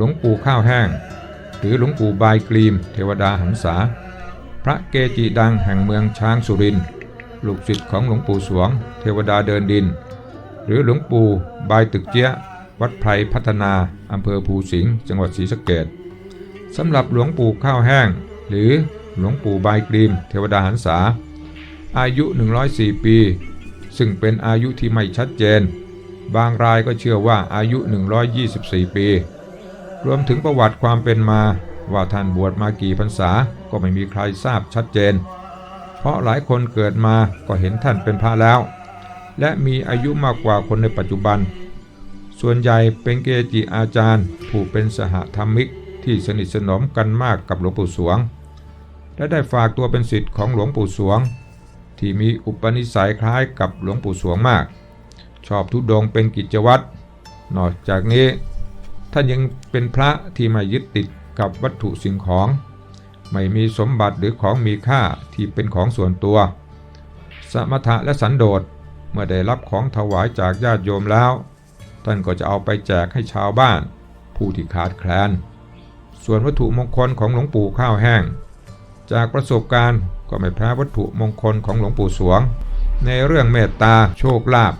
หลวงปู่ข้าวแห้ง หรือหลวงปู่บายกรีม เทวดาหันษา พระเกจิดังแห่งเมืองช้างสุรินลูกศิษย์ของหลวงปู่สวง เทวดาเดินดิน หรือหลวงปู่บายตึกเจี๊ยวัดไพรพัฒนาอำเภอภูสิงห์จังหวัดศรีสะเกษสำหรับหลวงปู่ข้าวแห้ง หรือหลวงปู่บายกรีม เทวดาหันษา อายุ 104 ปี ซึ่งเป็นอายุที่ไม่ชัดเจน บางรายก็เชื่อว่าอายุ 124 ปี รวมถึงประวัติความเป็นมา ว่าท่านบวชมากี่พรรษาก็ไม่มีใครทราบชัดเจน เพราะหลายคนเกิดมาก็เห็นท่านเป็นพระแล้ว และมีอายุมากกว่าคนในปัจจุบัน ส่วนใหญ่เป็นเกจิอาจารย์ ผู้เป็นสหธรรมิกที่สนิทสนมกันมากกับหลวงปู่สวง และได้ฝากตัวเป็นศิษย์ของหลวงปู่สวง ที่มีอุปนิสัยคล้ายกับหลวงปู่สวงมาก ชอบทุดงเป็นกิจวัตรนอกจากนี้ ท่านยังเป็นพระที่ไม่ยึดติดกับวัตถุสิ่งของ ไม่มีสมบัติหรือของมีค่าที่เป็นของส่วนตัว สมถะและสันโดษเมื่อได้รับของถวายจากญาติโยมแล้ว ท่านก็จะเอาไปแจกให้ชาวบ้าน ผู้ที่ขาดแคลน ส่วนวัตถุมงคลของหลวงปู่ข้าวแห้ง จากประสบการณ์ก็ไม่แพ้วัตถุมงคลของหลวงปู่สวง ในเรื่องเมตตาโชคลาภ